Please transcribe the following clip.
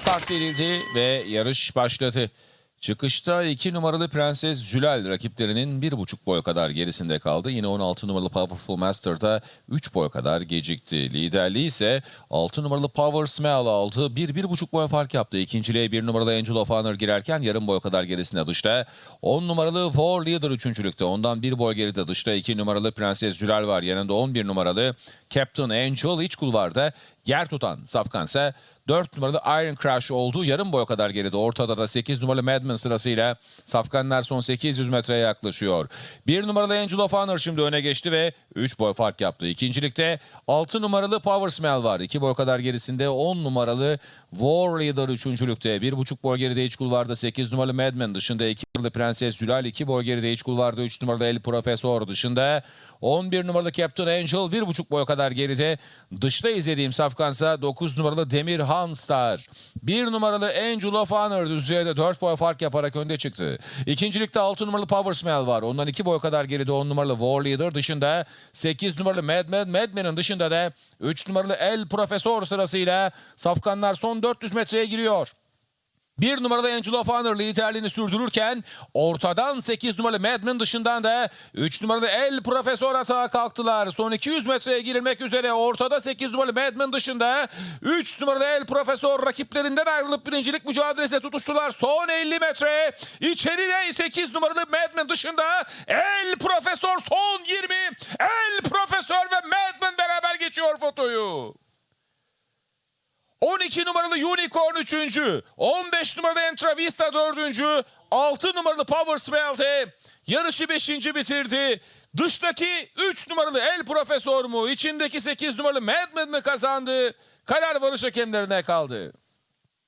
Start verildi ve yarış başladı. Çıkışta 2 numaralı Prenses Zülal rakiplerinin 1,5 boy kadar gerisinde kaldı. Yine 16 numaralı Powerful Master'da 3 boy kadar gecikti. Liderliği ise 6 numaralı Power Smell aldı. 1-1,5 boy fark yaptı. İkinciliğe 1 numaralı Angel of Honor girerken yarım boy kadar gerisinde dışta. 10 numaralı War Leader üçüncülükte. Ondan 1 boy geride dışta 2 numaralı Prenses Zülal var. Yanında 11 numaralı Captain Angel iç kulvarda yer tutan Safkan ise 4 numaralı Iron Crush olduğu yarım boy kadar geride. Ortada da 8 numaralı Madman sırasıyla Safkanlar son 800 metreye yaklaşıyor. 1 numaralı Angel of şimdi öne geçti ve 3 boy fark yaptı. İkincilikte 6 numaralı Power Smell var. 2 boy kadar gerisinde 10 numaralı War Leader üçüncülükte. 1,5 boy geride iç kulvarda 8 numaralı Madman dışında 2 numaralı Prenses Zülal 2 boy geride iç kulvarda 3 numaralı El Profesor dışında 11 numaralı Captain Angel 1,5 boy kadar geride. Dışta izlediğim safkansa 9 numaralı Demir Hanstar. 1 numaralı Angel of Honor düzeyde 4 boy fark yaparak önde çıktı. İkincilikte 6 numaralı Power Smell var. Ondan 2 boy kadar geride 10 numaralı War Leader dışında 8 numaralı Madman. Madman'ın dışında da 3 numaralı El Profesor sırasıyla safkanlar son 400 metreye giriyor. Bir numaralı Angel of Honor liderliğini sürdürürken ortadan 8 numaralı Madman dışından da 3 numaralı El Profesör atağa kalktılar. Son 200 metreye girilmek üzere ortada 8 numaralı Madman dışında 3 numaralı El Profesör rakiplerinden ayrılıp birincilik mücadelesine tutuştular. Son 50 metre içeride 8 numaralı Madman dışında El Profesör son 20 El Profesör ve Madman beraber geçiyor fotoyu. 12 numaralı Unicorn 3. 15 numaralı Entravista 4. 6 numaralı Power Spell'de yarışı 5. bitirdi. Dıştaki 3 numaralı El Profesör mu? İçindeki 8 numaralı Madman mı kazandı? Karar varış hakemlerine kaldı.